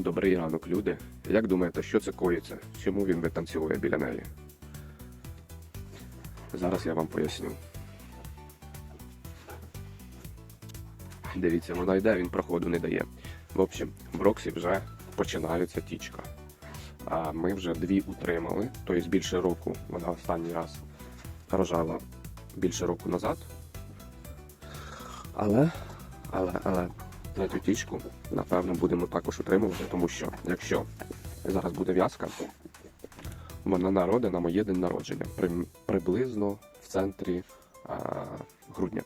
Добрий ранок, люди. Як думаєте, що це коїться? Чому він витанцьовує біля неї? Зараз я вам поясню. Дивіться, вона йде, він проходу не дає. В общем, в Роксі вже починається тічка. А ми вже дві утримали, тобто більше року. Вона останній раз рожала більше року назад. Але, але, але третю тічку, напевно, будемо також утримувати, тому що якщо зараз буде в'язка, вона народить на моє день народження, при- приблизно в центрі а, грудня.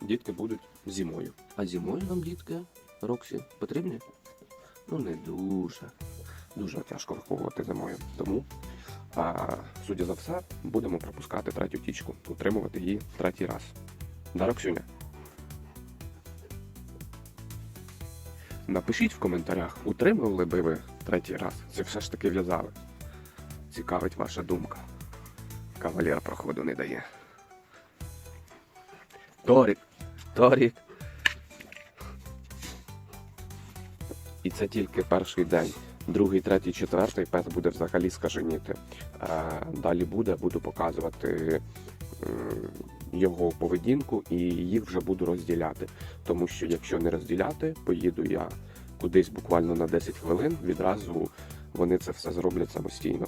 Дітки будуть зимою. А зимою нам дітки Роксі потрібні? Ну не дуже. Дуже тяжко виховувати зимою. Тому, а, судя за все, будемо пропускати третю тічку, утримувати її третій раз. Да, Роксюня? Напишіть в коментарях, утримували би ви третій раз, чи все ж таки в'язали. Цікавить ваша думка. Кавалер проходу не дає. Торік, Торік. І це тільки перший день. Другий, третій, четвертий пес буде взагалі скаженіти. Е, Далі буде, буду показувати його поведінку і їх вже буду розділяти. Тому що якщо не розділяти, поїду я кудись буквально на 10 хвилин, відразу вони це все зроблять самостійно.